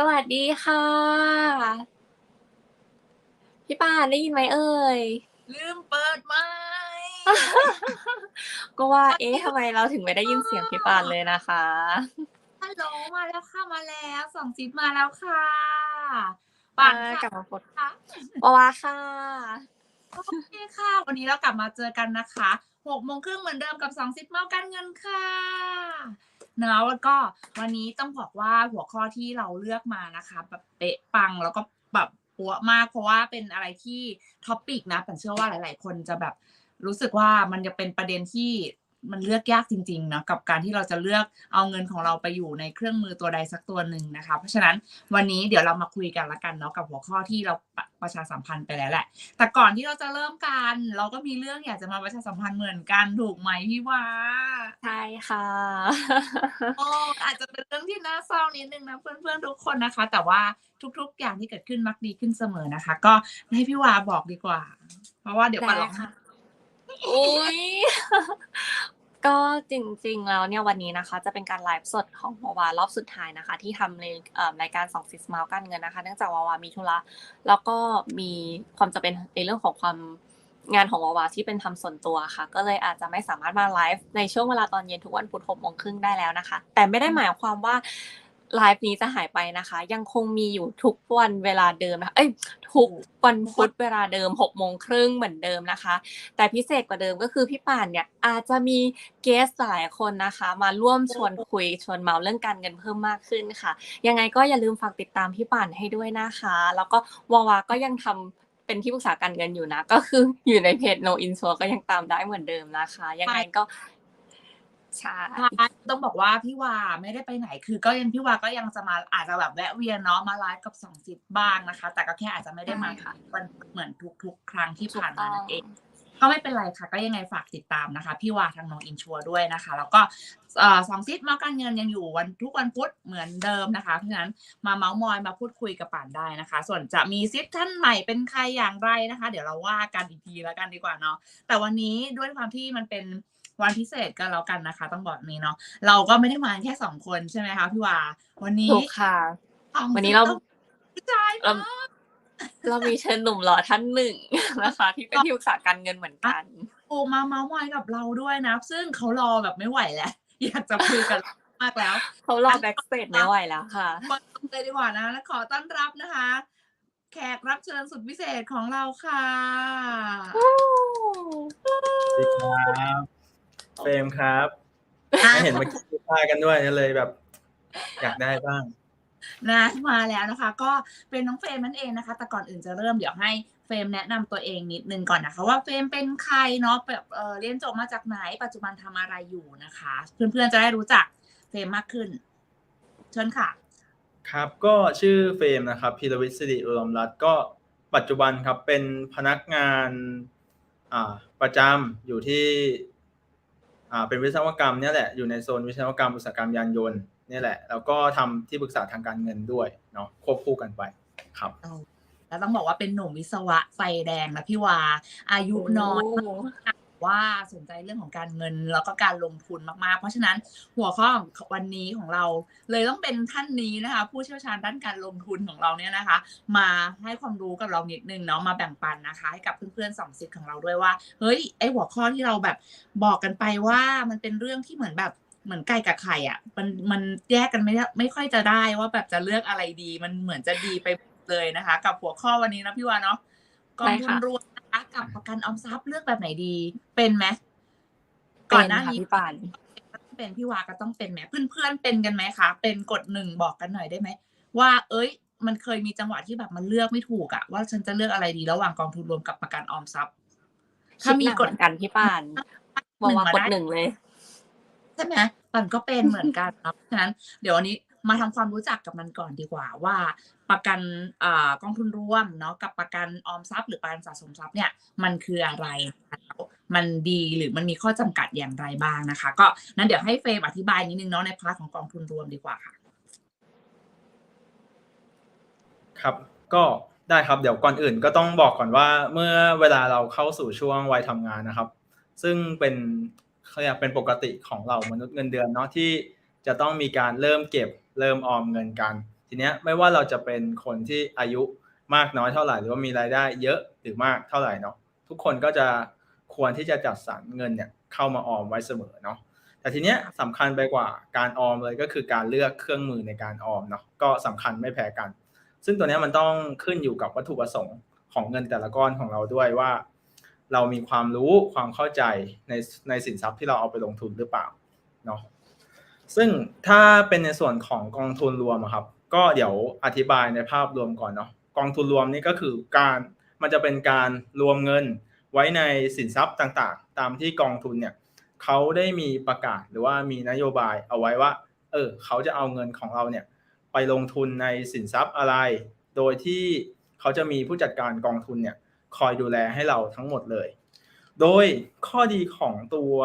สวัสดีค่ะ พี่ปานได้ยินไหมเอ่ย ลืมเปิดไมค์ก็ว่า เอ๊ะทำไมเราถึงไม่ได้ยินเสียงพี่ปานเลยนะคะ ฮัลโหลมาแล้วค่ะมาแล้วสองซิปมาแล้วค่ะปั่นอ่ากลัค่ะบมาพบค่ะปวาค่ะ โอเคค่ะ วันนี้เรากลับมาเจอกันนะคะหกโมงครึ่งเหมือนเดิมกับสองซิปเมาการเงินค่ะ เนาะแล้วก็วันนี้ต้องบอกว่าหัวข้อที่เราเลือกมานะคะแบบเป๊ะปังแล้วก็แบบปัวมากเพราะว่าเป็นอะไรที่ท็อปิกนะแต่เชื่อว่าหลาย ๆ คนจะแบบรู้สึกว่ามันจะเป็นประเด็นที่ มันเลือกยากจริงๆเนาะกับการที่เราจะเลือกเอาเงินของเราไปอยู่ในเครื่องมือตัวใดสักตัวหนึ่งนะคะ เพราะฉะนั้นวันนี้เดี๋ยวเรามาคุยกันละกันเนาะกับหัวข้อที่เราประประชาสัมพันธ์ไปแล้วแหละ แต่ก่อนที่เราจะเริ่มกัน เราก็มีเรื่องอยากจะมาประชาสัมพันธ์เหมือนกันถูกไหมพี่ว่าใช่ค่ะโอ้อาจจะเป็นเรื่องที่น่าเศร้านิดนึงนะเพื่อนๆทุกคนนะคะ แต่ว่าทุกๆอย่างที่เกิดขึ้นมักดีขึ้นเสมอนะคะ ก็ให้พี่วาบอกดีกว่า เพราะว่าเดี๋ยวปันร้องไห้ อุ้ยก็จริงๆ แล้วเนี่ยวันนี้นะคะ จะเป็นการไลฟ์สดของวาวารอบสุดท้ายนะคะ ที่ทำในรายการสองซิสมาการเงินนะคะ เนื่องจากวาวามีธุระแล้วก็มีความจะเป็นในเรื่องของความงานของวาวาที่เป็นทำส่วนตัวค่ะ ก็เลยอาจจะไม่สามารถมาไลฟ์ในช่วงเวลาตอนเย็นทุกวันพุธหกโมงครึ่งได้แล้วนะคะ แต่ไม่ได้หมายความว่า ไลฟ์นี้จะหายไปนะคะ ยังคงมีอยู่ทุกวันเวลาเดิมนะคะเอ้ยทุกวันพุธเวลาเดิมหกโมงครึ่งเหมือนเดิมนะคะ แต่พิเศษกว่าเดิมก็คือพี่ป่านเนี่ยอาจจะมีเกสหลายคนนะคะ มาร่วมชวนคุยชวนเมาเรื่องการเงินเพิ่มมากขึ้นค่ะ ยังไงก็อย่าลืมฝากติดตามพี่ป่านให้ด้วยนะคะ แล้วก็วาวาก็ยังทำเป็นที่ปรึกษาการเงินอยู่นะ ก็คืออยู่ในเพจ No insure ก็ยังตามได้เหมือนเดิมนะคะ ยังไงก็ ใช่ต้องบอกว่าพี่วาไม่ได้ไปไหน คือก็ยังพี่วาก็ยังจะมาอาจจะแบบแวะเวียนเนาะมาไลฟ์กับสองซิปบ้างนะคะ แต่ก็แค่อาจจะไม่ได้มาใช่ค่ะวันเหมือนทุกๆ ครั้งที่ผ่านมานั่นเองถูกก็ไม่เป็นไรค่ะ ก็ยังไงฝากติดตามนะคะ พี่วาทางน้องอินชัวด้วยนะคะ แล้วก็เอ่อสองซิปเมาการเงินยังอยู่วันทุกวันพุธเหมือนเดิมนะคะ เพราะฉะนั้นมาเมาส์มอยมาพูดคุยกับป่านได้นะคะ ส่วนจะมีซิปท่านใหม่เป็นใครอย่างไรนะคะ เดี๋ยวเราว่ากันอีกทีแล้วกันดีกว่าเนาะแต่วันนี้ด้วยความที่มันเป็น วันพิเศษกันแล้วกันนะคะ ต้องบอกแบบนี้เนาะเราก็ไม่ได้มาแค่สองคนใช่ไหมคะพี่วาวันนี้ถูกค่ะสองวันนี้เราซิปต้องใช่เราเรามีเชิญหนุ่มหล่อท่านหนึ่งนะคะ ที่เป็นที่ปรึกษาการเงินเหมือนกันโอมาเมาส์มอยกับเราด้วยนะ ซึ่งเขารอแบบไม่ไหวแล้วอยากจะคุยกันมากแล้วเขารอแบ็กสเตจไม่ไหวแล้วค่ะเปิดเลยดีกว่านะและขอต้อนรับนะคะ แขกรับเชิญสุดพิเศษของเราค่ะสวัสดีครับ เฟรมครับไม่เห็นมาคิดท่ากันด้วยเลยแบบ อยากได้บ้างนะมาแล้วนะคะ ก็เป็นน้องเฟรมนั่นเองนะคะ แต่ก่อนอื่นจะเริ่มเดี๋ยวให้เฟรมแนะนำตัวเองนิดนึงก่อนนะคะว่าเฟรมเป็นใครเนาะแบบเออเรียนจบมาจากไหน ปัจจุบันทำอะไรอยู่นะคะ เพื่อนๆจะได้รู้จักเฟรมมากขึ้น เชิญค่ะ ครับก็ชื่อเฟรมนะครับพีรวิทย์สิริอุดมรัตน์ก็ปัจจุบันครับเป็นพนักงานอ่าประจำอยู่ที่ อ่าเป็นวิศวกรรมเนี่ยแหละอยู่ในโซนวิศวกรรมอุตสาหกรรมยานยนต์เนี่ยแหละ แล้วก็ทำที่ปรึกษาทางการเงินด้วยเนาะควบคู่กันไปครับแล้วต้องบอกว่าเป็นหนุ่มวิศวะไฟแดงนะพี่วา อายุน้อยมา ว่าสนใจเรื่องของการเงินแล้วก็การลงทุนมากๆ เพราะฉะนั้นหัวข้อของวันนี้ของเราเลยต้องเป็นท่านนี้นะคะ ผู้เชี่ยวชาญด้านการลงทุนของเราเนี่ยนะคะ มาให้ความรู้กับเรานิดนึงเนาะมาแบ่งปันนะคะ ให้กับเพื่อนๆสองสิทธิ์ของเราด้วยว่าเฮ้ยไอหัวข้อที่เราแบบบอกกันไปว่ามันเป็นเรื่องที่เหมือนแบบเหมือนไก่กับไข่อะมันมันแยกกันไม่ได้ไม่ค่อยจะได้ว่าแบบจะเลือกอะไรดี มันเหมือนจะดีไปเลยนะคะ กับหัวข้อวันนี้นะพี่วาเนาะกองทุนใช่ค่ะรวมนะคะ กับประกันออมทรัพย์เลือกแบบไหนดี เป็นไหมเป็ก่อนนหน้าค่ะนี้พี่ป่านเป็นพี่วาก็ต้องเป็นไหมเพื่อนๆเป็นกันไหมคะเป็นกดหนึ่งบอกกันหน่อยได้ไหมว่า เอ้ย มันเคยมีจังหวะที่แบบมันเลือกไม่ถูกอะว่าฉันจะเลือกอะไรดีระหว่างกองทุนรวมกับประกันออมทรัพย์ ถ้ามีกฎคิหนัเหมือนกันพี่ป่านบอกว่ากดหนึ่งเลยใช่ไหมปันก็เป็นเหมือนกันเนาะฉะนั้น เดี๋ยววันนี้ มาทำความรู้จักกับมันก่อนดีกว่าว่า ประกันอกองทุนรวมเนาะกับประกันออมทรัพย์หรือประกันสะสมทรัพย์เนี่ยมันคืออะไร มันดีหรือมันมีข้อจำกัดอย่างไรบ้างนะคะ ก็นั้นเดี๋ยวให้เฟรมอธิบายนิดนึงเนาะในพาร์ทของกองทุนรวมดีกว่าค่ะ ครับก็ได้ครับเดี๋ยวก่อนอื่นก็ต้องบอกก่อนว่าเมื่อเวลาเราเข้าสู่ช่วงวัยทำงานนะครับ ซึ่งเป็นเขาเรียกเป็นปกติของเรามนุษย์เงินเดือนเนาะที่จะต้องมีการเริ่มเก็บ เริ่มออมเงินกัน ทีเนี้ยไม่ว่าเราจะเป็นคนที่อายุมากน้อยเท่าไหร่ หรือว่ามีรายได้เยอะหรือมากเท่าไหร่เนาะทุกคนก็จะควรที่จะจัดสรรเงินเนี่ยเข้ามาออมไว้เสมอเนาะแต่ทีเนี้ยสำคัญไปกว่าการออมเลยก็คือการเลือกเครื่องมือในการออมเนาะก็สำคัญไม่แพ้กัน ซึ่งตัวเนี้ยมันต้องขึ้นอยู่กับวัตถุประสงค์ของเงินแต่ละก้อนของเราด้วยว่า เรามีความรู้ความเข้าใจในในสินทรัพย์ที่เราเอาไปลงทุนหรือเปล่าเนาะ ซึ่งถ้าเป็นในส่วนของกองทุนรวมอะครับ ก็เดี๋ยวอธิบายในภาพรวมก่อนเนาะกองทุนรวมนี่ก็คือการมันจะเป็นการรวมเงินไว้ในสินทรัพย์ต่างๆ ตามที่กองทุนเนี่ยเขาได้มีประกาศหรือว่ามีนโยบายเอาไว้ว่า เออเขาจะเอาเงินของเราเนี่ยไปลงทุนในสินทรัพย์อะไร โดยที่เขาจะมีผู้จัดการกองทุนเนี่ยคอยดูแลให้เราทั้งหมดเลย โดยข้อดีของตัว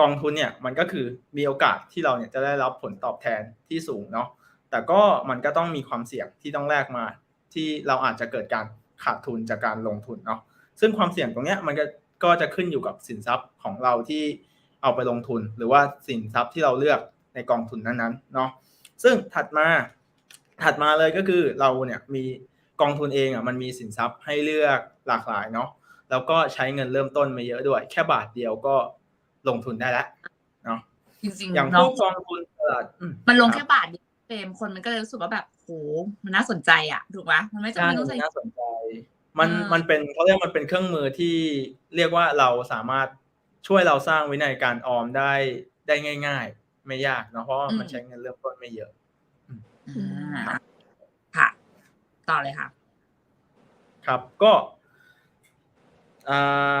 กองทุนเนี่ยมันก็คือมีโอกาสที่เราเนี่ยจะได้รับผลตอบแทนที่สูงเนาะแต่ก็มันก็ต้องมีความเสี่ยงที่ต้องแลกมา ที่เราอาจจะเกิดการขาดทุนจากการลงทุนเนาะซึ่งความเสี่ยงตรงเนี้ยมันก็ก็จะขึ้นอยู่กับสินทรัพย์ของเราที่เอาไปลงทุน หรือว่าสินทรัพย์ที่เราเลือกในกองทุนนั้นๆเนาะซึ่งถัดมาถัดมาเลยก็คือเราเนี่ยมีกองทุนเองอะมันมีสินทรัพย์ให้เลือกหลากหลายเนาะแล้วก็ใช้เงินเริ่มต้นม่เยอะด้วย แค่บาทเดียวก็ ลงทุนได้แล้วเนาะจริงอย่างๆพเนาะวกกองทุนตลาดอืมันลงรับแค่บาทเดียวเฟรมคนมันก็เลยรู้สึกว่าแบบโหมันน่าสนใจอะถูกไหมมันไม่จำใช่เป็นต้องใส่น่าสนใจ มันอ่ามัมันเป็นเขาเรียกมันเป็นเครื่องมือที่เรียกว่าเราสามารถช่วยเราสร้างวินัยการออมได้ได้ง่าย ๆ ไม่ยากเนาะเพราะว่ามันใช้เงินเริ่มต้นไม่เยอะอ่าค่ะ ต่อเลยค่ะ ครับก็อ่า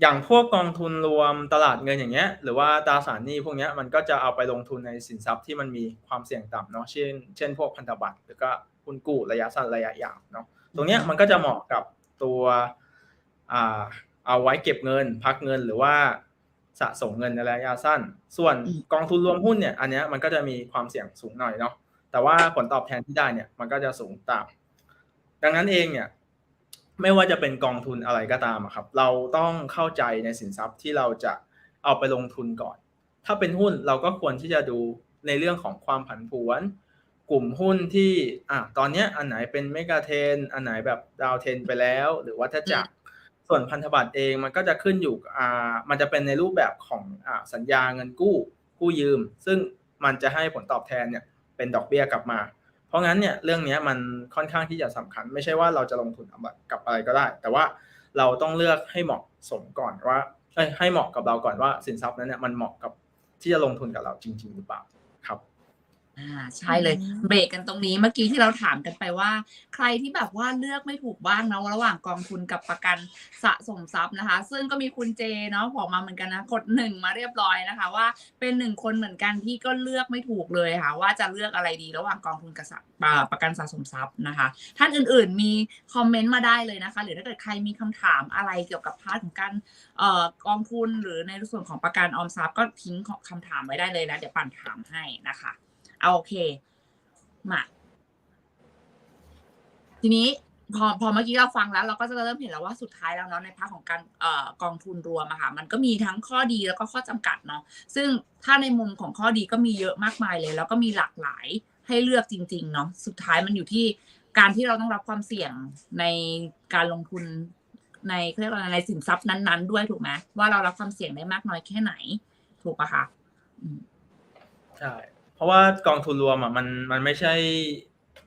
อย่างพวกกองทุนรวมตลาดเงินอย่างเงี้ยหรือว่าตราสารหนี้พวกเนี้ยมันก็จะเอาไปลงทุนในสินทรัพย์ที่มันมีความเสี่ยงต่ำเนาะเช่น เช่นพวกพันธบัตรหรือก็หุ้นกู้ระยะสั้นระยะยาวเนาะตรงเนี้ยมันก็จะเหมาะกับตัวอ่าเอาไว้เก็บเงิน พักเงินหรือว่าสะสมเงินในระยะสั้น ส่วนกองทุนรวมหุ้นเนี่ยอันเนี้ยมันก็จะมีความเสี่ยงสูงหน่อยเนาะแต่ว่าผลตอบแทนที่ได้เนี่ยมันก็จะสูงตามดังนั้นเองเนี่ย ไม่ว่าจะเป็นกองทุนอะไรก็ตามอะครับ เราต้องเข้าใจในสินทรัพย์ที่เราจะเอาไปลงทุนก่อน ถ้าเป็นหุ้นเราก็ควรที่จะดูในเรื่องของความผันผวน กลุ่มหุ้นที่อะตอนเนี้ยอันไหนเป็นเมกะเทนอันไหนแบบดาวเทนไปแล้ว หรือว่าถ้าจักรส่วนพันธบัตรเองมันก็จะขึ้นอยู่กับอ่ามันจะเป็นในรูปแบบของอ่าสัญญาเงินกู้กู้ยืม ซึ่งมันจะให้ผลตอบแทนเนี่ยเป็นดอกเบี้ยกลับมา เพราะงั้นเนี่ยเรื่องนี้มันค่อนข้างที่จะสำคัญ ไม่ใช่ว่าเราจะลงทุนกับอะไรก็ได้ แต่ว่าเราต้องเลือกให้เหมาะสมก่อนว่าให้เหมาะกับเราก่อนว่าสินทรัพย์นั้นเนี่ยมันเหมาะกับที่จะลงทุนกับเราจริง ๆ หรือเปล่าครับ อ่าใช่เลยอืมเบรกกันตรงนี้เมื่อกี้ที่เราถามกันไปว่า ใครที่แบบว่าเลือกไม่ถูกบ้างนะระหว่างกองทุนกับประกันสะสมทรัพย์นะคะ ซึ่งก็มีคุณเจเนาะบอกมาเหมือนกันนะกดหนึ่งมาเรียบร้อยนะคะ ว่าเป็นหนึ่งคนเหมือนกันที่ก็เลือกไม่ถูกเลยค่ะ ว่าจะเลือกอะไรดีระหว่างกองทุนกับสะอ่าประกันสะสมทรัพย์นะคะ ท่านอื่นๆมีคอมเมนต์มาได้เลยนะคะ หรือถ้าเกิดใครมีคำถามอะไรเกี่ยวกับพาร์ทของการเอ่อกองทุนหรือในส่วนของประกันออมทรัพย์ก็ทิ้งคำถามไว้ได้เลยนะเดี๋ยวปั่นถามให้นะคะ เอาโอเค มาทีนี้พอพอเมื่อกี้เราฟังแล้ว เราก็จะเริ่มเห็นแล้วว่าสุดท้ายแล้วเนาะในภาคของการเอ่อกองทุนรวมอะค่ะมันก็มีทั้งข้อดีแล้วก็ข้อจำกัดเนาะซึ่งถ้าในมุมของข้อดีก็มีเยอะมากมายเลย แล้วก็มีหลากหลายให้เลือกจริง ๆ เนาะสุดท้ายมันอยู่ที่การที่เราต้องรับความเสี่ยงในการลงทุนในเขาเรียกว่าอะไรในสินทรัพย์นั้นๆ ด้วยถูกไหมว่าเรารับความเสี่ยงได้มากน้อยแค่ไหน ถูกปะคะใช่ เพราะว่ากองทุนรวมอะมันมันไม่ใช่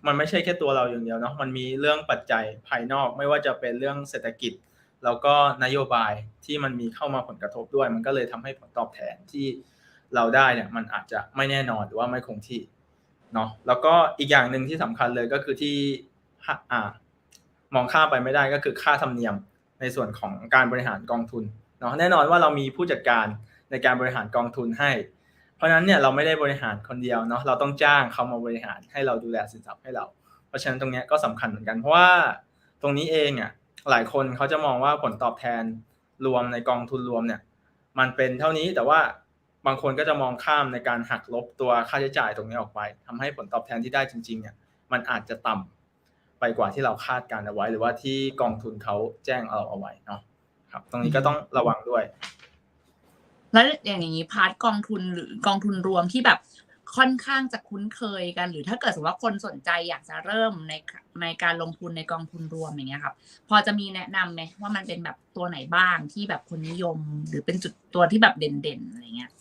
มันไม่ใช่แค่ตัวเราอย่างเดียวเนาะมันมีเรื่องปัจจัยภายนอกไม่ว่าจะเป็นเรื่องเศรษฐกิจ แล้วก็นโยบายที่มันมีเข้ามาผลกระทบด้วย มันก็เลยทำให้ผลตอบแทนที่เราได้เนี่ยมันอาจจะไม่แน่นอนหรือว่าไม่คงที่เนาะแล้วก็อีกอย่างหนึ่งที่สำคัญเลยก็คือที่อ่ามองข้ามไปไม่ได้ก็คือค่าธรรมเนียมในส่วนของการบริหารกองทุนเนาะแน่นอนว่าเรามีผู้จัดการในการบริหารกองทุนให้ ราะฉะนั้นเนี่ยเราไม่ได้บริหารคนเดียวเนาะเราต้องจ้างเขามาบริหารให้เราดูแลสินทรัพย์ให้เรา เพราะฉะนั้นตรงนี้ก็สำคัญเหมือนกันเพราะว่าตรงนี้เองอะหลายคนเขาจะมองว่าผลตอบแทนรวมในกองทุนรวมเนี่ย มันเป็นเท่านี้แต่ว่าบางคนก็จะมองข้ามในการหักลบตัวค่าใช้จ่ายตรงนี้ออกไปทำให้ผลตอบแทนที่ได้จริง ๆ เนี่ย มันอาจจะต่ำไปกว่าที่เราคาดการเอาไว้ หรือว่าที่กองทุนเขาแจ้งเราเอาไว้เนาะครับ ตรงนี้ก็ต้องระวังด้วย แล้วอย่างนี้พาร์ทกองทุนหรือกองทุนรวมที่แบบค่อนข้างจะคุ้นเคยกัน หรือถ้าเกิดสมมติว่าคนสนใจอยากจะเริ่มในในการลงทุนในกองทุนรวมอย่างเงี้ยครับ พอจะมีแนะนำไหมว่ามันเป็นแบบตัวไหนบ้างที่แบบคนนิยม หรือเป็นจุดตัวที่แบบเด่นๆอะไรเงี้ย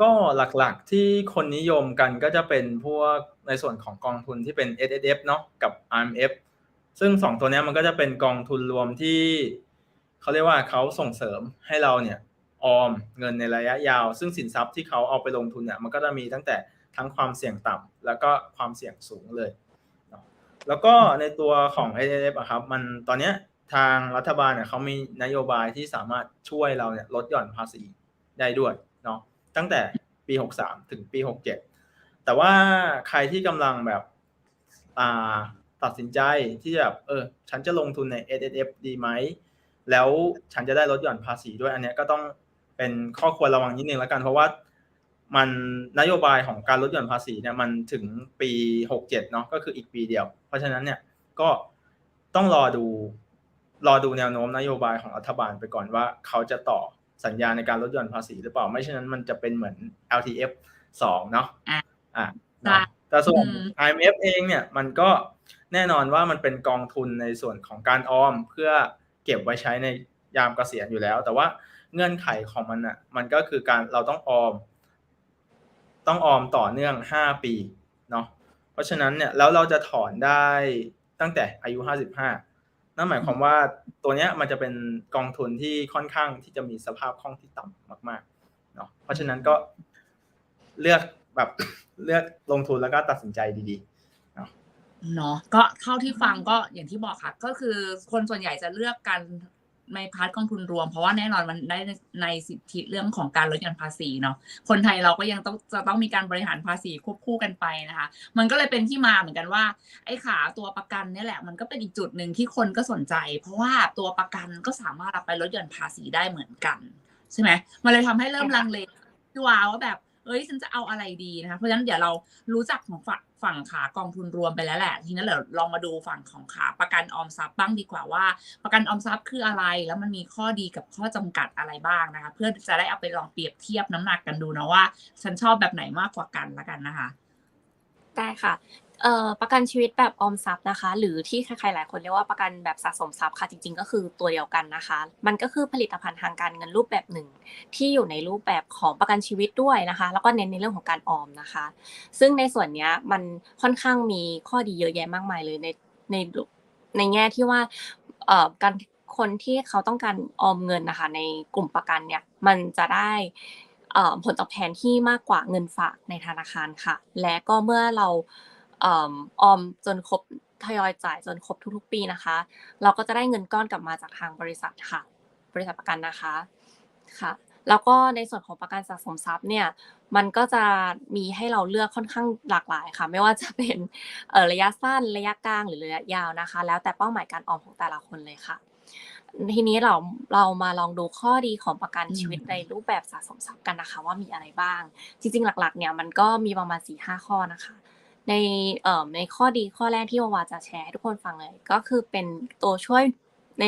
ก็หลักๆที่คนนิยมกันก็จะเป็นพวกในส่วนของกองทุนที่เป็น S S F เนาะกับ R M F ซึ่งสองตัวเนี้ยมันก็จะเป็นกองทุนรวมที่เขาเรียกว่าเขาส่งเสริมให้เราเนี่ย ออมเงินในระยะยาว ซึ่งสินทรัพย์ที่เขาเอาไปลงทุนเนี่ยมันก็จะมีตั้งแต่ทั้งความเสี่ยงต่ำแล้วก็ความเสี่ยงสูงเลยแล้วก็ในตัวของ S F อะครับมันตอนเนี้ยทางรัฐบาลเนี่ยเขามีนโยบายที่สามารถช่วยเราเนี่ยลดหย่อนภาษีได้ด้วยเนาะตั้งแต่ปี 63 ถึงปี 67 แต่ว่าใครที่กำลังแบบอ่าตัดสินใจที่จะแบบเออฉันจะลงทุนใน S S F ดีไหม แล้วฉันจะได้ลดหย่อนภาษีด้วยอันเนี้ยก็ต้อง เป็นข้อควรระวังนิดนึงแล้วกัน เพราะว่ามันนโยบายของการลดหย่อนภาษีเนี่ยมันถึงปี67เนาะก็คืออีกปีเดียว เพราะฉะนั้นเนี่ยก็ต้องรอดูรอดูแนวโน้มนโยบายของรัฐบาลไปก่อนว่าเขาจะต่อสัญญาในการลดหย่อนภาษีหรือเปล่าไม่เช่นนั้นมันจะเป็นเหมือน LTF 2เนาะอะอะเนาะแต่ส่วนอืม IMF เองเนี่ยมันก็แน่นอนว่ามันเป็นกองทุนในส่วนของการออมเพื่อเก็บไว้ใช้ในยามเกษียณอยู่แล้ว แต่ว่า เงื่อนไขของมันอะ มันก็คือการเราต้องออม ต้องออมต่อเนื่อง5ปีเนาะเพราะฉะนั้นเนี่ยแล้วเราจะถอนได้ตั้งแต่อายุ55นั่นหมายความว่าตัวเนี้ยมันจะเป็นกองทุนที่ค่อนข้างที่จะมีสภาพคล่องที่ต่ำมากๆเนาะเพราะฉะนั้นก็เลือกแบบเลือกลงทุนแล้วก็ตัดสินใจดีๆเนาะก็เท่าที่ฟังก็อย่างที่บอกค่ะ ก็คือคนส่วนใหญ่จะเลือกกัน ในพาร์ทกองทุนรวม เพราะว่าแน่นอนมันได้ในสิทธิเรื่องของการลดหย่อนภาษีเนาะคนไทยเราก็ยังต้องจะต้องมีการบริหารภาษีควบคู่กันไปนะคะ มันก็เลยเป็นที่มาเหมือนกันว่า ไอ้ขาตัวประกันเนี่ยแหละ มันก็เป็นอีกจุดหนึ่งที่คนก็สนใจ เพราะว่าตัวประกันก็สามารถเอาไปลดหย่อนภาษีได้เหมือนกันใช่ไหมมันเลยทำให้เริ่มลังเลพี่วาว่าแบบเอ้ยฉันจะเอาอะไรดีนะคะเพราะฉะนั้นเดี๋ยวเรารู้จักของฝั่ง ฝั่งขากองทุนรวมไปแล้วแหละ ทีนั้นเดี๋ยลองมาดูฝั่งของขาประกันออมทรัพย์บ้างดีกว่าว่า ประกันออมทรัพย์คืออะไร แล้วมันมีข้อดีกับข้อจำกัดอะไรบ้างนะคะ เพื่อจะได้เอาไปลองเปรียบเทียบน้ำหนักกันดูนะว่า ฉันชอบแบบไหนมากกว่ากันละกันนะคะได้ค่ะ เอ่อประกันชีวิตแบบออมทรัพย์นะคะ หรือที่ใครๆหลายคนเรียกว่าประกันแบบสะสมทรัพย์ค่ะจริง ๆ ก็คือตัวเดียวกันนะคะ มันก็คือผลิตภัณฑ์ทางการเงินรูปแบบหนึ่ง ที่อยู่ในรูปแบบของประกันชีวิตด้วยนะคะ แล้วก็เน้นในเรื่องของการออมนะคะ ซึ่งในส่วนนี้มันค่อนข้างมีข้อดีเยอะแยะมากมายเลยในในในแง่ที่ว่าเอ่อการคนที่เขาต้องการออมเงินนะคะ ในกลุ่มประกันเนี่ยมันจะได้ผลตอบแทนที่มากกว่าเงินฝากในธนาคารค่ะ และก็เมื่อเรา อ่อออมจนครบทยอยจ่ายจนครบทุกๆ ปีนะคะ เราก็จะได้เงินก้อนกลับมาจากทางบริษัทค่ะ บริษัทประกันนะคะค่ะ แล้วก็ในส่วนของประกันสะสมทรัพย์เนี่ยมันก็จะมีให้เราเลือกค่อนข้างหลากหลายค่ะ ไม่ว่าจะเป็นเอ่อระยะสั้นระยะกลางหรือระยะยาวนะคะ แล้วแต่เป้าหมายการออมของแต่ละคนเลยค่ะ ทีนี้เราเรามาลองดูข้อดีของประกันอืมชีวิตในรูปแบบสะสมทรัพย์กันนะคะ ว่ามีอะไรบ้าง จริง ๆ หลัก ๆ เนี่ยมันก็มีประมาณ4ีห้าข้อนะคะ ในเอ่อในข้อดีข้อแรกที่วาวาจะแชร์ให้ทุกคนฟังเลย ก็คือเป็นตัวช่วยใน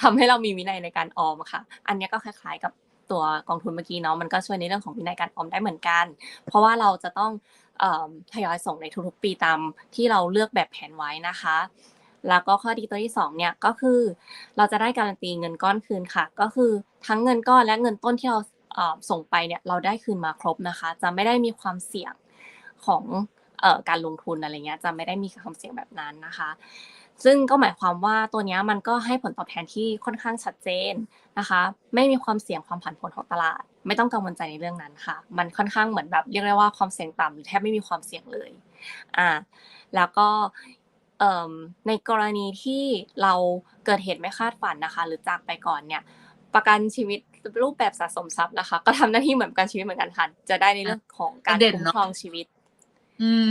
ทำให้เรามีวินัยในการออมค่ะ อันนี้ก็คล้ายๆกับตัวกองทุนเมื่อกี้เนาะมันก็ช่วยในเรื่องของวินัยการออมได้เหมือนกัน เพราะว่าเราจะต้องทยอยส่งในทุกๆปีตามที่เราเลือกแบบแผนไว้นะคะ แล้วก็ข้อดีตัวที่สองเนี่ยก็คือ เราจะได้การันตีเงินก้อนคืนค่ะ ก็คือทั้งเงินก้อนและเงินต้นที่เราส่งไปเนี่ยเราได้คืนมาครบนะคะ จะไม่ได้มีความเสี่ยงของ การลงทุนอะไรเงี้ยจะไม่ได้มีความเสี่ยงแบบนั้นนะคะ ซึ่งก็หมายความว่าตัวเนี้ยมันก็ให้ผลตอบแทนที่ค่อนข้างชัดเจนนะคะ ไม่มีความเสี่ยงความผันผวนของตลาด ไม่ต้องกังวลใจในเรื่องนั้นค่ะ มันค่อนข้างเหมือนแบบเรียกได้ว่าความเสี่ยงต่ำหรือแทบไม่มีความเสี่ยงเลยอ่าแล้วก็เอ่มในกรณีที่เราเกิดเหตุไม่คาดฝันนะคะ หรือจากไปก่อนเนี่ยประกันชีวิตรูปแบบสะสมทรัพย์นะคะ ก็ทำหน้าที่เหมือนประกันชีวิตเหมือนกันค่ะจะได้ในเรื่องของการประเด็นคุ้มเนอะครองชีวิตอืม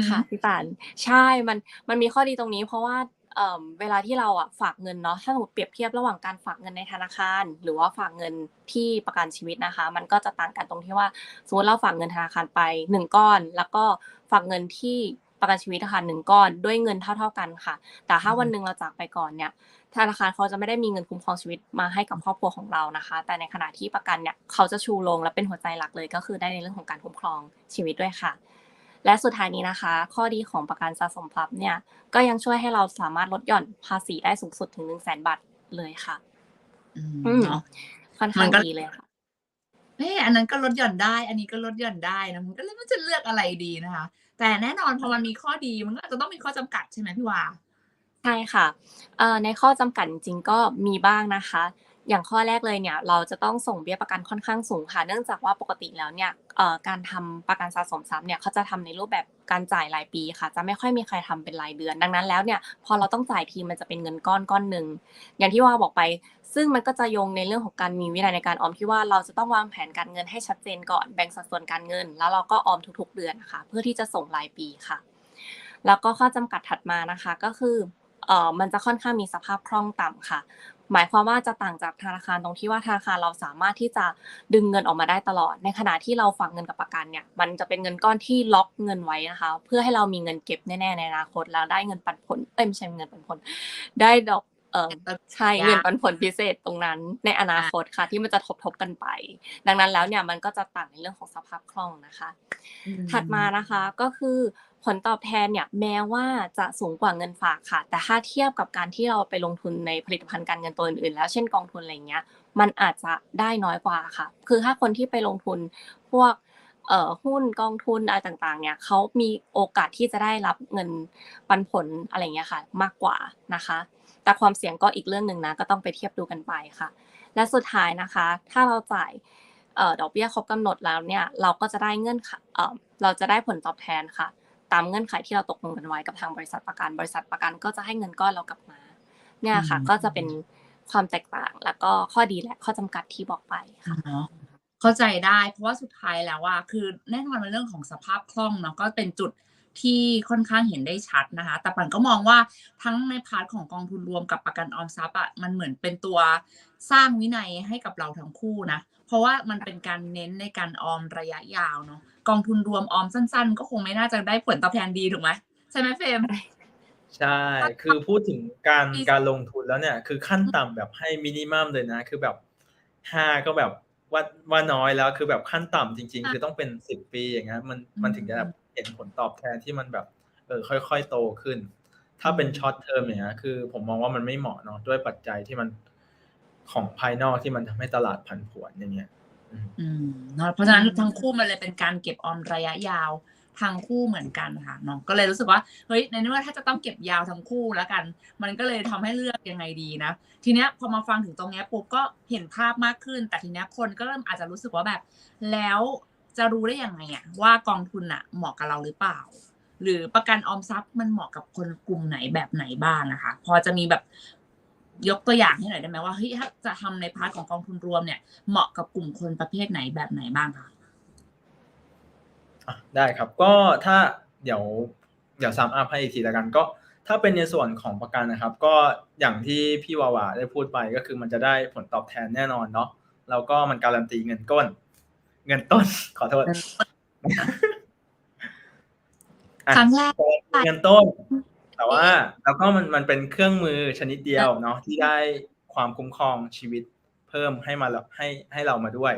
ค่ะพี่ปานใช่มันมันมีข้อดีตรงนี้ เพราะว่าเอ่อเวลาที่เราอะฝากเงินเนาะถ้าสมมติเปรียบเทียบระหว่างการฝากเงินในธนาคาร หรือว่าฝากเงินที่ประกันชีวิตนะคะ มันก็จะต่างกันตรงที่ว่าสมมติเราฝากเงินธนาคารไปหนึ่งก้อน แล้วก็ฝากเงินที่ประกันชีวิตนะคะหนึ่งก้อนด้วยเงินเท่า ๆกันค่ะ แต่ถ้าวันหนึ่งเราจากไปก่อนเนี่ยธนาคารเขาจะไม่ได้มีเงินคุ้มครองชีวิตมาให้กับครอบครัวของเรานะคะ แต่ในขณะที่ประกันเนี่ยเขาจะชูโรงและเป็นหัวใจหลักเลยก็คือได้ในเรื่องของการคุ้มครองชีวิตด้วยค่ะ และสุดท้ายนี้นะคะ ข้อดีของประกันสะสมทรัพย์เนี่ยก็ยังช่วยให้เราสามารถลดหย่อนภาษีได้สูงสุดถึง1 0 0 0 0แบาทเลยค่ะอืมอืมเนาะค่อนมัข้างนก็ดีเลยค่ะเอ้อันนั้นก็ลดหย่อนได้ อันนี้ก็ลดหย่อนได้นะมันก็เลยมันจะเลือกอะไรดีนะคะ แต่แน่นอนพอมันมีข้อดีมันก็อาจจะต้องมีข้อจำกัดใช่ไหมพี่วาใช่ค่ะเอ่อในข้อจำกัดจริงๆก็มีบ้างนะคะ อย่างข้อแรกเลยเนี่ยเราจะต้องส่งเบี้ยประกันค่อนข้างสูงค่ะ เนื่องจากว่าปกติแล้วเนี่ยการทำประกันสะสมทรัพย์เนี่ยเขาจะทำในรูปแบบการจ่ายรายปีค่ะ จะไม่ค่อยมีใครทำเป็นรายเดือน ดังนั้นแล้วเนี่ยพอเราต้องจ่ายทีมันจะเป็นเงินก้อนก้อนหนึ่งอย่างที่ว่าบอกไป ซึ่งมันก็จะโยงในเรื่องของการมีวินัยในการออมที่ว่าเราจะต้องวางแผนการเงินให้ชัดเจนก่อนแบ่งสัดส่วนการเงิน แล้วเราก็ออมทุกๆเดือนนะคะเพื่อที่จะส่งรายปีค่ะ แล้วก็ข้อจำกัดถัดมานะคะก็คือเออมันจะค่อนข้างมีสภาพคล่องต่ำค่ะ หมายความว่าจะต่างจากธนาคารตรงที่ว่าธนาคารเราสามารถที่จะดึงเงินออกมาได้ตลอด ในขณะที่เราฝากเงินกับประกันเนี่ยมันจะเป็นเงินก้อนที่ล็อกเงินไว้นะคะ เพื่อให้เรามีเงินเก็บแน่ๆในอนาคตแล้วได้เงินปันผลเอ้ยไม่ใช่เงินปันผล ได้ดอกเออใช่เงินปันผลพิเศษตรงนั้น ในอนาคตค่ะ ที่มันจะทบทบๆกันไป ดังนั้นแล้วเนี่ยมันก็จะต่างในเรื่องของสภาพคล่องนะคะ ถัดมานะคะก็คือ ผลตอบแทนเนี่ยแม้ว่าจะสูงกว่าเงินฝากค่ะ แต่ถ้าเทียบกับการที่เราไปลงทุนในผลิตภัณฑ์การเงินตัวอื่นๆแล้วเช่นกองทุนอะไรเงี้ยมันอาจจะได้น้อยกว่าค่ะ คือถ้าคนที่ไปลงทุนพวกเอ่อหุ้นกองทุนอะไรต่างๆ เนี่ยเขามีโอกาสที่จะได้รับเงินปันผลอะไรเงี้ยค่ะ มากกว่านะคะ แต่ความเสี่ยงก็อีกเรื่องหนึ่งนะก็ต้องไปเทียบดูกันไปค่ะ และสุดท้ายนะคะ ถ้าเราจ่ายดอกเบี้ยครบกำหนดแล้วเนี่ยเราก็จะได้เงื่อนไขเอ่อเราจะได้ผลตอบแทนค่ะ ตามเงื่อนไขที่เราตกลงกันไว้กับทางบริษัทประกัน บริษัทประกันก็จะให้เงินก้อนเรากลับมา เนี่ยค่ะอืมก็จะเป็นความแตกต่างแล้วก็ข้อดีและข้อจำกัดที่บอกไปค่ะเนาะเข้าใจได้เพราะว่าสุดท้ายแล้วว่าคือแน่นอนในเรื่องของสภาพคล่องเนาะก็เป็นจุดที่ค่อนข้างเห็นได้ชัดนะคะ แต่ปันก็มองว่าทั้งในพาร์ทของกองทุนรวมกับประกันออมทรัพย์อะมันเหมือนเป็นตัวสร้างวินัยให้กับเราทั้งคู่นะ เพราะว่ามันเป็นการเน้นในการออมระยะยาวเนาะ กองทุนรวมออมสั้น ๆ ก็คงไม่น่าจะได้ผลตอบแทนดีถูกไหมใช่ไหมเฟรมใช่ คือพูดถึงการปีการลงทุนแล้วเนี่ย คือขั้นต่ำแบบให้มินิมัมเลยนะ คือแบบห้าก็แบบว่าว่าน้อยแล้ว คือแบบขั้นต่ำจริง ๆ คือต้องเป็นสิบปีอย่างเงี้ยมันมันถึงจะแบบเห็นผลตอบแทนที่มันแบบเออค่อย ๆ โตขึ้น ถ้าเป็นช็อตเทอมอย่างเงี้ยคือ ผมมองว่ามันไม่เหมาะเนาะด้วยปัจจัยที่มันของภายนอกที่มันทำให้ตลาดผันผวนอย่างเงี้ย อืมเนาะเพราะฉะนั้นทั้งคู่มันเลยเป็นการเก็บออมระยะยาวทั้งคู่เหมือนกันค่ะเนาะก็เลยรู้สึกว่าเฮ้ยในเมื่อถ้าจะต้องเก็บยาวทั้งคู่แล้วกัน มันก็เลยทำให้เลือกยังไงดีนะทีเนี้ยพอมาฟังถึงตรงเนี้ยปุ๊บก็เห็นภาพมากขึ้น แต่ทีเนี้ยคนก็เริ่มอาจจะรู้สึกว่าแบบ แล้วจะรู้ได้ยังไงอะว่ากองทุนอะเหมาะกับเราหรือเปล่า หรือประกันออมทรัพย์มันเหมาะกับคนกลุ่มไหนแบบไหนบ้างนะคะ พอจะมีแบบ ยกตัวอย่างให้หน่อยได้ไหมว่าเฮ้ยถ้าจะทำในพาร์ทของกองทุนรวมเนี่ย เหมาะกับกลุ่มคนประเภทไหนแบบไหนบ้างคะอะได้ครับก็ถ้าเดี๋ยวเดี๋ยวซัมอัพให้อีกทีละกันก็ถ้าเป็นในส่วนของประกันนะครับ ก็อย่างที่พี่วาวาได้พูดไปก็คือมันจะได้ผลตอบแทนแน่นอนเนาะแล้วก็มันการันตีเงินก้น เงินต้น ขอโทษอะครั้งแรกเงินต้น แต่ว่าแล้วก็มันมันเป็นเครื่องมือชนิดเดียวเนาะที่ได้ความคุ้มครองชีวิตเพิ่มให้มาแล้วให้ให้เรามาด้วย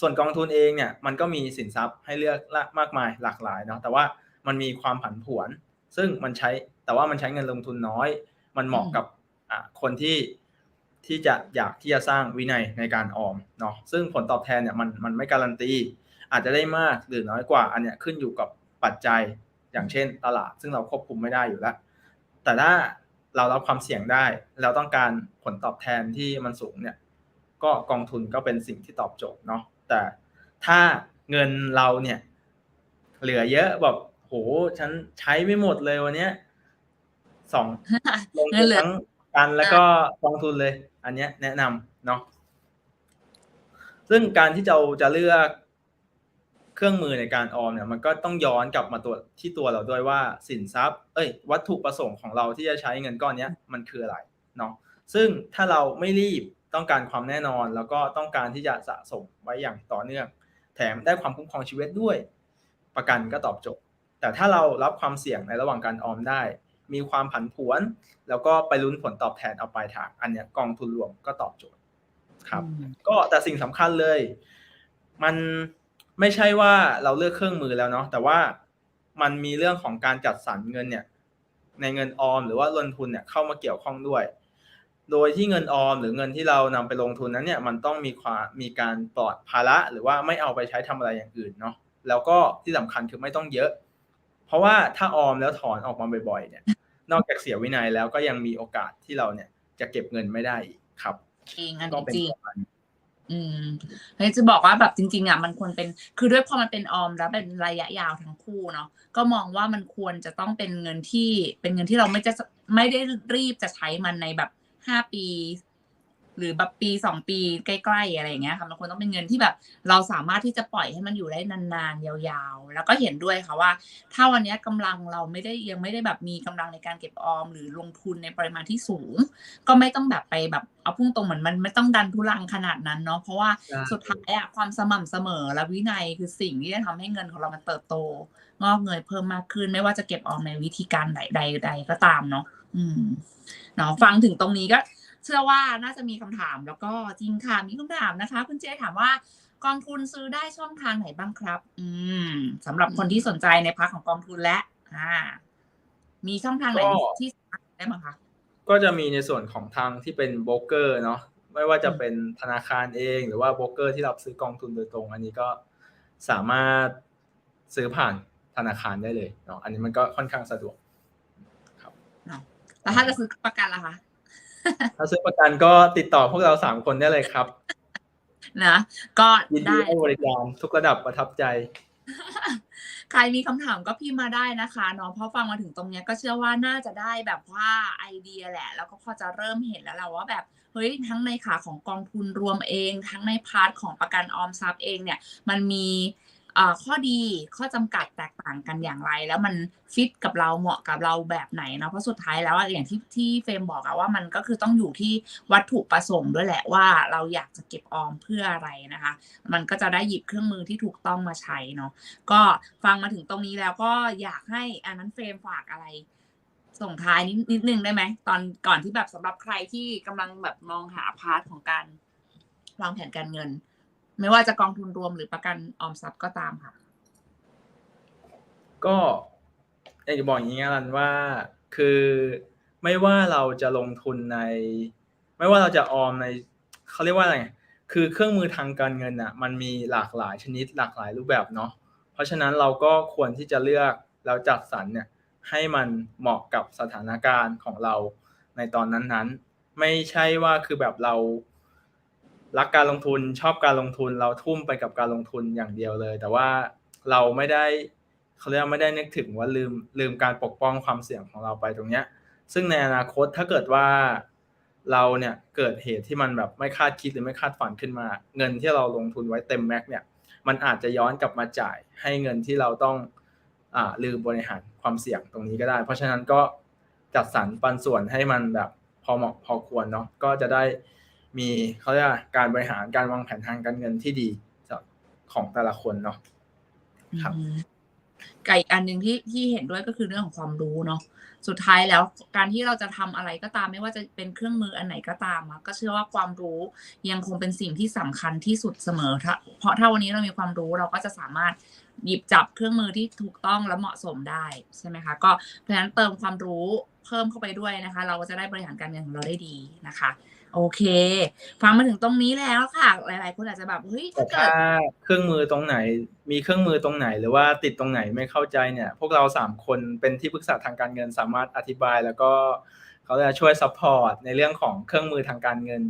ส่วนกองทุนเองเนี่ยมันก็มีสินทรัพย์ให้เลือกละมากมายหลากหลายเนาะแต่ว่ามันมีความผันผวน ซึ่งมันใช้แต่ว่ามันใช้เงินลงทุนน้อย มันเหมาะกับอ่าคนที่ที่จะอยากที่จะสร้างวินัยในการออมเนาะซึ่งผลตอบแทนเนี่ยมันมันไม่การันตี อาจจะได้มากหรือน้อยกว่า อันเนี้ยขึ้นอยู่กับปัจจัยอย่างเช่นตลาด ซึ่งเราควบคุมไม่ได้อยู่แล้ว แต่ถ้าเรารับความเสี่ยงได้เราต้องการผลตอบแทนที่มันสูงเนี่ย ก็กองทุนก็เป็นสิ่งที่ตอบโจทย์เนาะแต่ถ้าเงินเราเนี่ย เหลือเยอะแบบโหฉันใช้ไม่หมดเลยวันเนี้ยสองลงเงิทุนนเหลือทั้งกันแล้วก็กองทุนเลย อันเนี้ยแนะนำเนาะซึ่งการที่เราจะเลือก เครื่องมือในการออมเนี่ยมันก็ต้องย้อนกลับมาตัวที่ตัวเราด้วยว่าสินทรัพย์ เอ้ย วัตถุประสงค์ของเราที่จะใช้เงินก้อนเนี้ยมันคืออะไรเนาะซึ่งถ้าเราไม่รีบต้องการความแน่นอน แล้วก็ต้องการที่จะสะสมไว้อย่างต่อเนื่อง แถมได้ความคุ้มครองชีวิตด้วย ประกันก็ตอบโจทย์แต่ถ้าเรารับความเสี่ยงในระหว่างการออมได้ มีความผันผวน แล้วก็ไปลุ้นผลตอบแทนเอาปลายทางอันเนี้ยกองทุนรวมก็ตอบโจทย์ครับอืมก็แต่สิ่งสำคัญเลย มัน ไม่ใช่ว่าเราเลือกเครื่องมือแล้วเนาะแต่ว่ามันมีเรื่องของการจัดสรรเงินเนี่ย ในเงินออมหรือว่าลงทุนเนี่ยเข้ามาเกี่ยวข้องด้วย โดยที่เงินออมหรือเงินที่เรานำไปลงทุนนั้นเนี่ยมันต้องมีความมีการปลอดภาระหรือว่าไม่เอาไปใช้ทำอะไรอย่างอื่นเนาะแล้วก็ที่สำคัญคือไม่ต้องเยอะ เพราะว่าถ้าออมแล้วถอนออกมาบ่อยๆ เนี่ย นอกจากเสียวินัยแล้วก็ยังมีโอกาสที่เราเนี่ยจะเก็บเงินไม่ได้อีกครับจริงอันก็นี้เป็นจริงประมาณนี้ อืมเฮ้ยจะบอกว่าแบบจริง ๆอะมันควรเป็นคือด้วยพอมันเป็นออมแล้วเป็นระยะยาวทั้งคู่เนาะก็มองว่ามันควรจะต้องเป็นเงินที่เป็นเงินที่เราไม่จะไม่ได้รีบจะใช้มันในแบบห้าปี หรือแบบปีสองปีใกล้ๆอะไรอย่างเงี้ยค่ะมันควรต้องเป็นเงินที่แบบ เราสามารถที่จะปล่อยให้มันอยู่ได้นานๆยาวๆ แล้วก็เห็นด้วยค่ะว่า ถ้าวันนี้ยกำลังเราไม่ได้ยังไม่ได้แบบมีกำลังในการเก็บออม หรือลงทุนในปริมาณที่สูง ก็ไม่ต้องแบบไปแบบเอาพุ่งตรงเหมือนมันไม่ต้องดันทุลังขนาดนั้นเนาะเพราะว่าสุดท้ายอะความสม่ำเสมอและวินัยคือสิ่งที่จะทำให้เงินของเรามันเติบโต งอกเงยเพิ่มมากขึ้น ไม่ว่าจะเก็บออมในวิธีการใดใดใดก็ตามเนาะอืมเนาะฟังถึงตรงนี้ก็ เชื่อว่าน่าจะมีคำถามแล้วก็จริงค่ะมีคำถามนะคะ คุณเจถามว่ากองทุนซื้อได้ช่องทางไหนบ้างครับ อืมสำหรับคนที่สนใจในพาร์ทของกองทุนและ อ่า มีช่องทางไหนก็ที่สามารถได้บ้างคะก็จะมีในส่วนของทางที่เป็นโบรกเกอร์เนาะไม่ว่าจะเป็นธนาคารเอง หรือว่าโบรกเกอร์ที่รับซื้อกองทุนโดยตรง อันนี้ก็สามารถซื้อผ่านธนาคารได้เลยเนาะอันนี้มันก็ค่อนข้างสะดวกแล้วถ้าจะซื้อประกันล่ะคะ ถ้าซื้อประกันก็ติดต่อพวกเราสามคนได้เลยครับ นะก็ยินดีได้ ให้บริการทุกระดับประทับใจ ใครมีคำถามก็พิมพ์มาได้นะคะเนาะเพราะฟังมาถึงตรงเนี้ยก็เชื่อว่าน่าจะได้แบบว่าไอเดียแหละ แล้วก็พอจะเริ่มเห็นแล้วแหละว่าแบบเฮ้ยทั้งในขาของกองทุนรวมเอง ทั้งในพาร์ทของประกันออมทรัพย์เองเนี่ย มันมีเอ่อ ข้อดีข้อจำกัดแตกต่างกันอย่างไร แล้วมันฟิตกับเราเหมาะกับเราแบบไหนเนาะเพราะสุดท้ายแล้วอะอย่างที่ที่เฟรมบอกอะว่ามันก็คือต้องอยู่ที่วัตถุประสงค์ด้วยแหละว่าเราอยากจะเก็บออมเพื่ออะไรนะคะ มันก็จะได้หยิบเครื่องมือที่ถูกต้องมาใช้เนาะก็ฟังมาถึงตรงนี้แล้วก็อยากให้อันนั้นเฟรมฝากอะไรส่งท้ายนิดนิดนึงได้ไหมตอนก่อนที่แบบสำหรับใครที่กำลังแบบมองหาพาร์ทของการวางแผนการเงิน ไม่ว่าจะกองทุนรวมหรือประกันออมทรัพย์ก็ตามค่ะ ก็อยากจะบอกอย่างนี้กันว่า คือไม่ว่าเราจะลงทุนใน ไม่ว่าเราจะออมในเขาเรียกว่าอะไรคือเครื่องมือทางการเงินอะ มันมีหลากหลายชนิดหลากหลายรูปแบบเนาะเพราะฉะนั้นเราก็ควรที่จะเลือกแล้วจัดสรรเนี่ยให้มันเหมาะกับสถานการณ์ของเราในตอนนั้นๆ ไม่ใช่ว่าคือแบบเรา รักการลงทุนชอบการลงทุนเราทุ่มไปกับการลงทุนอย่างเดียวเลย แต่ว่าเราไม่ได้เขาเรียกว่าไม่ได้นึกถึงว่าลืมลืมการปกป้องความเสี่ยงของเราไปตรงเนี้ย ซึ่งในอนาคตถ้าเกิดว่าเราเนี่ยเกิดเหตุที่มันแบบไม่คาดคิดหรือไม่คาดฝันขึ้นมา เงินที่เราลงทุนไว้เต็มแม็กเนี่ยมันอาจจะย้อนกลับมาจ่ายให้เงินที่เราต้องอ่าลืมบริหารความเสี่ยงตรงนี้ก็ได้ เพราะฉะนั้นก็จัดสรรปันส่วนให้มันแบบพอเหมาะพอควรเนาะก็จะได้ มีเขาเรียกว่าการบริหารการวางแผนทางการเงินที่ดีของแต่ละคนเนาะครับกับอีกอันหนึ่งที่ที่เห็นด้วยก็คือเรื่องของความรู้เนาะสุดท้ายแล้วการที่เราจะทำอะไรก็ตาม ไม่ว่าจะเป็นเครื่องมืออันไหนก็ตามอะก็เชื่อว่าความรู้ยังคงเป็นสิ่งที่สำคัญที่สุดเสมอเพราะถ้าวันนี้เรามีความรู้เราก็จะสามารถหยิบจับเครื่องมือที่ถูกต้องและเหมาะสมได้ใช่ไหมคะก็เพราะฉะนั้นเติมความรู้เพิ่มเข้าไปด้วยนะคะ เราก็จะได้บริหารการเงินของเราได้ดีนะคะ โอเค ฟังมาถึงตรงนี้แล้วค่ะ หลาย ๆ คนอาจจะแบบเฮ้ยแต่ถ้าเกิถ้าดเครื่องมือตรงไหน มีเครื่องมือตรงไหน หรือว่าติดตรงไหนไม่เข้าใจเนี่ย พวกเราสามคนเป็นที่ปรึกษาทางการเงินสามารถอธิบายแล้วก็เขาจะช่วยซัพพอร์ตในเรื่องของเครื่องมือทางการเงิน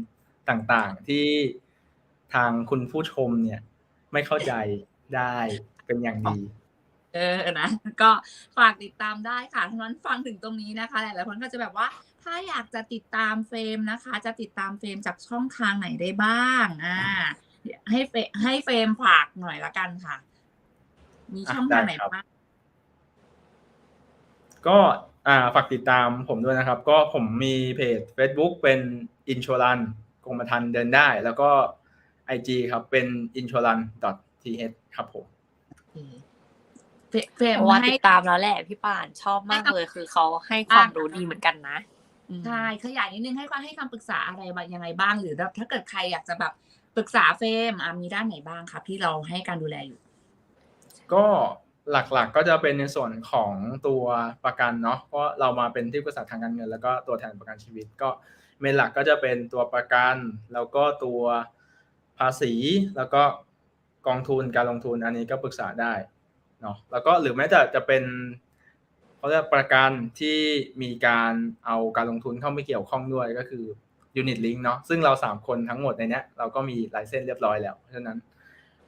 ต่าง ๆ ที่ทางคุณผู้ชมเนี่ย ไม่เข้าใจได้เป็นอย่างดีเออนะก็ฝากติดตามได้ค่ะทั้งนั้นฟังถึงตรงนี้นะคะ หลายๆคนก็จะแบบว่า ถ้าอยากจะติดตามเฟรมนะคะ จะติดตามเฟรมจากช่องทางไหนได้บ้างอ่าให้เฟรให้เฟรมฝากหน่อยละกันค่ะ มีช่องทางไหนได้ครับบ้างก็อ่าฝากติดตามผมด้วยนะครับ ก็ผมมีเพจ Facebook เป็น i n s u r a n กรมธรรม์เดินได้ แล้วก็ IG ครับเป็น i n s u r a n th ครับผมเฟรเฟรมเพราะว่าให้ติดตามแล้วแหละพี่ป่านชอบมากเลย คือเขาให้ความรู้ดีเหมือนกันนะอืม ใช่ขยายนิดนึงให้ให้คำปรึกษาอะไรบ้างยังไงบ้าง หรือถ้าเกิดใครอยากจะแบบปรึกษาเฟรมอะมีด้านไหนบ้างคะที่เราให้การดูแลอยู่ ก็หลักๆก็จะเป็นในส่วนของตัวประกันเนาะเพราะเรามาเป็นที่ปรึกษาทางการเงิน แล้วก็ตัวแทนประกันชีวิตก็เมนหลักก็จะเป็นตัวประกัน แล้วก็ตัวภาษีแล้วก็กองทุนการลงทุนอันนี้ก็ปรึกษาได้เนาะแล้วก็หรือแม้แต่จะเป็น เขาเรียกประกันที่มีการเอาการลงทุนเข้าไม่เกี่ยวข้องด้วยก็คือ Unit Link เนาะซึ่งเราสามคนทั้งหมดในนี้เราก็มีไลเซนส์เรียบร้อยแล้วเพราะฉะนั้น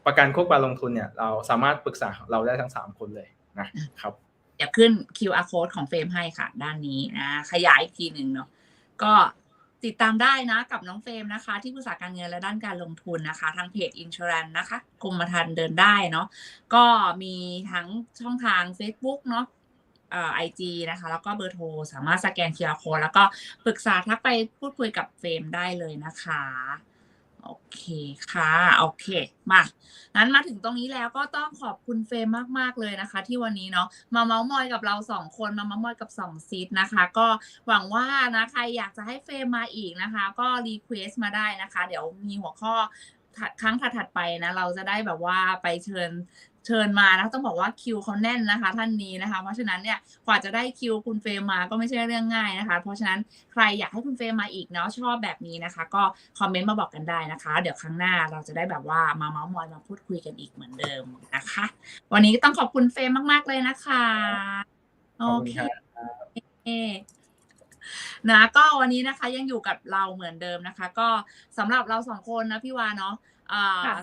ประกันควบการลงทุนเนี่ยเราสามารถปรึกษาเราได้ทั้งสามคนเลยนะครับเดี๋ยวขึ้น QR code ของเฟรมให้ค่ะ ด้านนี้นะขยายอีกทีหนึ่งเนาะก็ติดตามได้นะกับน้องเฟรมนะคะ ที่ปรึกษาการเงินและด้านการลงทุนนะคะ ทางเพจ Insurance นะคะกรมธรรม์เดินได้เนาะก็มีทั้งช่องทาง Facebook เนาะ ไอจีนะคะ แล้วก็เบอร์โทรสามารถสแกน QR code แล้วก็ปรึกษาทักไปพูดคุยกับเฟรมได้เลยนะคะโอเคค่ะ โอเค มา นั้นมาถึงตรงนี้แล้วก็ต้องขอบคุณเฟรมมาก ๆ เลยนะคะ ที่วันนี้เนาะมาเมาส์มอยกับเราสองคนมาเมาส์มอยกับสองซีดนะคะ ก็หวังว่านะใครอยากจะให้เฟรมมาอีกนะคะ ก็รีเควสต์มาได้นะคะ เดี๋ยวมีหัวข้อครั้งถัดๆไปนะ เราจะได้แบบว่าไปเชิญ เชิญมานะต้องบอกว่าคิวเขาแน่นนะคะ ท่านนี้นะคะ เพราะฉะนั้นเนี่ยกว่าจะได้คิวคุณเฟรมมาก็ไม่ใช่เรื่องง่ายนะคะ เพราะฉะนั้นใครอยากให้คุณเฟรมมาอีกเนาะชอบแบบนี้นะคะ ก็คอมเมนต์มาบอกกันได้นะคะ เดี๋ยวครั้งหน้าเราจะได้แบบว่ามาเมาส์มอยมาพูดคุยกันอีกเหมือนเดิมนะคะ วันนี้ต้องขอบคุณเฟรมมากๆเลยนะคะโอขอบคุณเคครับนะก็วันนี้นะคะยังอยู่กับเราเหมือนเดิมนะคะ ก็สำหรับเราสองคนนะพี่วาเนาะอ่าค่ะ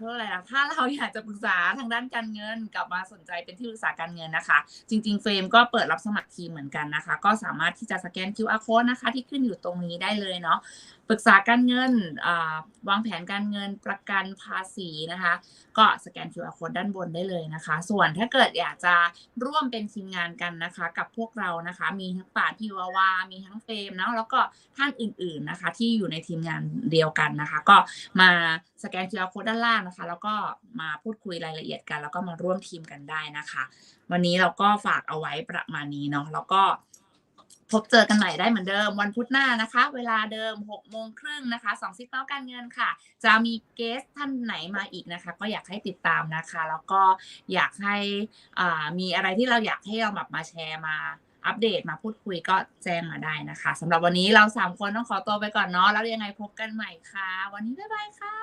เพื่ออะไรล่ะถ้าเราอยากจะปรึกษาทางด้านการเงินกลับมาสนใจเป็นที่ปรึกษาการเงินนะคะ จริง ๆ เฟรมก็เปิดรับสมัครทีมเหมือนกันนะคะ ก็สามารถที่จะสแกน QR code นะคะ ที่ขึ้นอยู่ตรงนี้ได้เลยเนาะปรึกษาการเงินวางแผนการเงินประกันภาษีนะคะ ก็สแกน QR code ด้านบนได้เลยนะคะ ส่วนถ้าเกิดอยากจะร่วมเป็นทีมงานกันนะคะ กับพวกเรานะคะ มีทั้งป่านพี่วาวามีทั้งเฟรมเนาะแล้วก็ท่านอื่น ๆนะคะ ที่อยู่ในทีมงานเดียวกันนะคะ ก็มาสแกน QR code ด้านล่างนะคะ แล้วก็มาพูดคุยรายละเอียดกัน แล้วก็มาร่วมทีมกันได้นะคะ วันนี้เราก็ฝากเอาไว้ประมาณนี้เนาะแล้วก็พบเจอกันใหม่ได้เหมือนเดิมวันพุธหน้านะคะ เวลาเดิม6โมงครึ่งนะคะสองซิกเมาการเงินค่ะ จะมีเกสท่านไหนมาอีกนะคะ ก็อยากให้ติดตามนะคะ แล้วก็อยากให้มีอะไรที่เราอยากให้เราแบบมาแชร์มาอัปเดตมาพูดคุยก็แจ้งมาได้นะคะสำหรับวันนี้เราสามคนต้องขอตัวไปก่อนเนาะแล้วยังไงพบกันใหม่ค่ะ วันนี้บ๊ายบายค่ะ